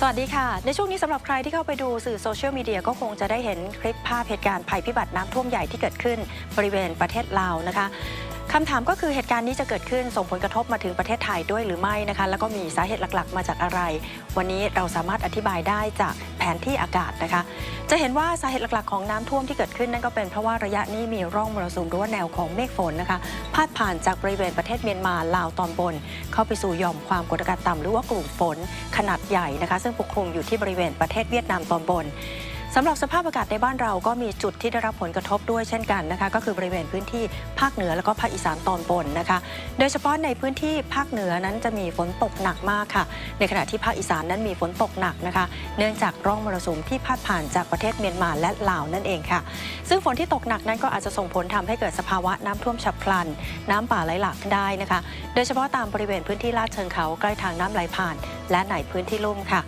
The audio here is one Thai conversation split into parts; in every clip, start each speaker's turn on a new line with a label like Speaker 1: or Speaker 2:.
Speaker 1: สวัสดีค่ะ ในช่วงนี้สำหรับใครที่เข้าไปดูสื่อโซเชียลมีเดียก็คงจะได้เห็นคลิปภาพเหตุการณ์ภัยพิบัติน้ำท่วมใหญ่ที่เกิดขึ้นบริเวณประเทศลาวนะคะ คำถามก็คือเหตุการณ์นี้จะเกิดขึ้นส่งผลกระทบมาถึงประเทศไทยด้วยหรือไม่นะคะ แล้วก็มีสาเหตุหลักๆ มาจากอะไร วันนี้เราสามารถอธิบายได้จากแผนที่อากาศนะคะ จะเห็นว่าสาเหตุหลักๆ ของน้ำท่วมที่เกิดขึ้นนั่นก็เป็นเพราะว่าระยะนี้มีร่องมรสุมหรือว่าแนวของเมฆฝนนะคะพาดผ่านจากบริเวณประเทศเมียนมาลาวตอนบน เข้าไปสู่หย่อมความกดอากาศต่ำหรือว่ากลุ่มฝนขนาดใหญ่นะคะ ซึ่งปกคลุมอยู่ที่บริเวณประเทศเวียดนามตอนบน สำหรับสภาพอากาศในบ้านเราก็มีจุดที่ได้รับผลกระทบด้วยเช่นกันนะคะ ก็คือบริเวณพื้นที่ภาคเหนือแล้วก็ภาคอีสานตอนบนนะคะ โดยเฉพาะในพื้นที่ภาคเหนือนั้นจะมีฝนตกหนักมากค่ะ ในขณะที่ภาคอีสานนั้นมีฝนตกหนักนะคะ เนื่องจากร่องมรสุมที่พาดผ่านจากประเทศเมียนมาและลาวนั่นเองค่ะ ซึ่งฝนที่ตกหนักนั้นก็อาจจะส่งผลทำให้เกิดสภาวะน้ำท่วมฉับพลัน น้ำป่าไหลหลากได้นะคะ โดยเฉพาะตามบริเวณพื้นที่ลาดเชิงเขาใกล้ทางน้ำไหลผ่าน และในพื้นที่ลุ่มค่ะ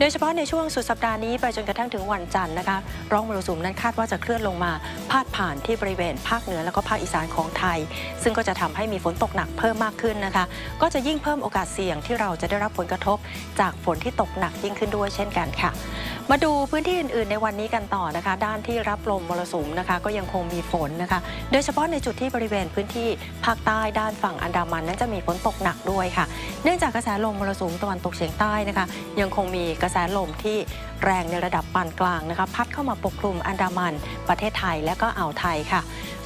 Speaker 1: โดยเฉพาะในช่วงสุดสัปดาห์นี้ไปจนกระทั่งถึงวันจันทร์นะคะร่องมรสุมนั้นคาดว่าจะเคลื่อนลงมาพาดผ่านที่บริเวณภาคเหนือแล้วก็ภาคอีสานของไทย ซึ่งก็จะทำให้มีฝนตกหนักเพิ่มมากขึ้นนะคะ ก็จะยิ่งเพิ่มโอกาสเสี่ยงที่เราจะได้รับผลกระทบ จากฝนที่ตกหนักยิ่งขึ้นด้วยเช่นกันค่ะ มาดูพื้นที่อื่น ๆ ในวันนี้กันต่อนะคะ ด้านที่รับลมมรสุมนะคะ ก็ยังคงมีฝนนะคะ โดยเฉพาะในจุดที่บริเวณพื้นที่ภาคใต้ด้านฝั่งอันดามันนั้นจะมีฝนตกหนักด้วยค่ะ เนื่องจากกระแสลมมรสุมตะวันตกเฉียงใต้นะคะ ยังคงมีกระแสลมที่แรงในระดับปานกลางนะคะ พัดเข้ามาปกคลุมอันดามัน ประเทศไทยและก็อ่าวไทยค่ะ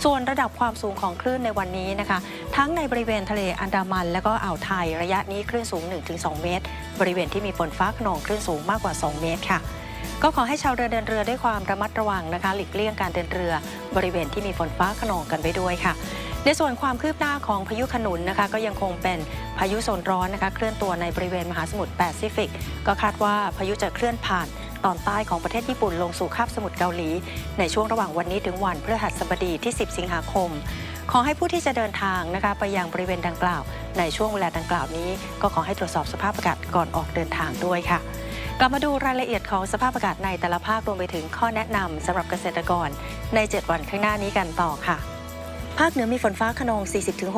Speaker 1: ส่วนระดับความสูงของคลื่นในวันนี้นะคะ ทั้งในบริเวณทะเลอันดามัน และก็อ่าวไทย ระยะนี้คลื่นสูง 1-2 เมตร บริเวณที่มีฝนฟ้าขนองคลื่นสูงมากกว่า 2 เมตรค่ะ ก็ขอให้ชาวเรือเดินเรือด้วยความระมัดระวังนะคะ หลีกเลี่ยงการเดินเรือบริเวณที่มีฝนฟ้าขนองกันไปด้วยค่ะ ในส่วนความคืบหน้าของพายุขนุนนะคะ ก็ยังคงเป็นพายุโซนร้อนนะคะ เคลื่อนตัวในบริเวณมหาสมุทรแปซิฟิก ก็คาดว่าพายุจะเคลื่อนผ่านตอนใต้ของประเทศญี่ปุ่นลงสู่คาบสมุทรเกาหลี ในช่วงระหว่างวันนี้ถึงวันพฤหัสบดีที่ 10 สิงหาคม ขอให้ผู้ที่จะเดินทางนะคะไปยังบริเวณดังกล่าว ในช่วงเวลาดังกล่าวนี้ ก็ขอให้ตรวจสอบสภาพอากาศก่อนออกเดินทางด้วยค่ะ กลับมาดูรายละเอียดของสภาพอากาศในแต่ละภาครวมไปถึงข้อแนะนำสำหรับเกษตรกรใน 7 วันข้างหน้านี้กันต่อค่ะ ภาคเหนือมีฝนฟ้าขนอง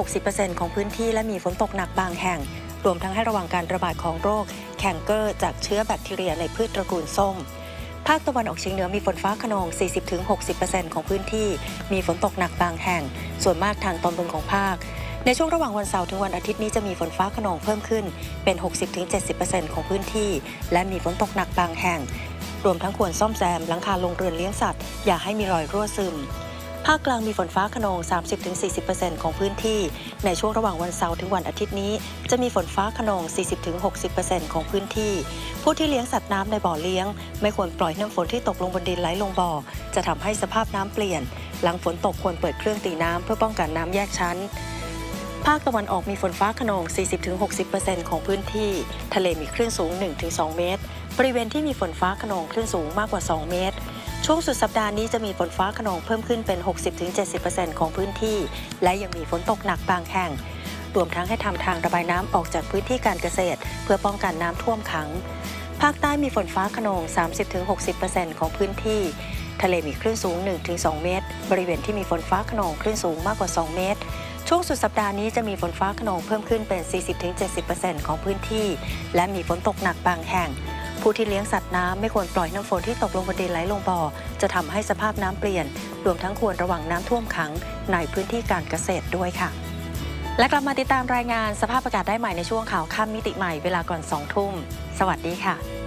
Speaker 1: 40-60%ของพื้นที่และมีฝนตกหนักบางแห่ง รวมทั้งให้ระวังการระบาดของโรค แคนเกอร์ จากเชื้อแบคทีเรียในพืชตระกูลส้ม ภาคตะวันออกเฉียงเหนือมีฝนฟ้าขนอง 40-60%ของพื้นที่ มีฝนตกหนักบางแห่ง ส่วนมากทางตอนบนของภาค ในช่วงระหว่างวันเสาร์ถึงวันอาทิตย์นี้จะมีฝนฟ้าขนองเพิ่มขึ้นเป็น 60-70%ของพื้นที่ และมีฝนตกหนักบางแห่ง รวมทั้งควรซ่อมแซมหลังคาโรงเรือนเลี้ยงสัตว์ อย่าให้มีรอยรั่วซึม ภาคกลางมีฝนฟ้าขนอง 30-40%ของพื้นที่ ในช่วงระหว่างวันเสาร์ถึงวันอาทิตย์นี้ จะมีฝนฟ้าขนอง 40-60%ของพื้นที่ ผู้ที่เลี้ยงสัตว์น้ำในบ่อเลี้ยง ไม่ควรปล่อยน้ำฝนที่ตกลงบนดินไหลลงบ่อ จะทำให้สภาพน้ำเปลี่ยน หลังฝนตกควรเปิดเครื่องตีน้ำเพื่อป้องกันน้ำแยกชั้น ภาคตะวันออกมีฝนฟ้าขนอง 40-60%ของพื้นที่ ทะเลมีคลื่นสูง 1-2 เมตร บริเวณที่มีฝนฟ้าขนองคลื่นสูงมากกว่า 2 เมตร ช่วงสุดสัปดาห์นี้จะมีฝนฟ้าขนองเพิ่มขึ้นเป็น 60-70%ของพื้นที่ และยังมีฝนตกหนักบางแห่ง รวมทั้งให้ทำทางระบายน้ำออกจากพื้นที่การเกษตร เพื่อป้องกันน้ำท่วมขัง ภาคใต้มีฝนฟ้าขนอง 30-60%ของพื้นที่ทะเลมีคลื่นสูง 1-2 เมตร บริเวณที่มีฝนฟ้าขนองคลื่นสูงมากกว่า 2 เมตร ช่วงสุดสัปดาห์นี้จะมีฝนฟ้าขนองเพิ่มขึ้นเป็น 40-70%ของพื้นที่ และมีฝนตกหนักบางแห่ง ผู้ที่เลี้ยงสัตว์น้ำไม่ควรปล่อยน้ำฝนที่ตกลงบนดินไหลลงบ่อ จะทำให้สภาพน้ำเปลี่ยน รวมทั้งควรระวังน้ำท่วมขังในพื้นที่การเกษตรด้วยค่ะ และกลับมาติดตามรายงานสภาพอากาศได้ใหม่ในช่วงข่าวค่ำมิติใหม่เวลาก่อน 2 ทุ่ม สวัสดีค่ะ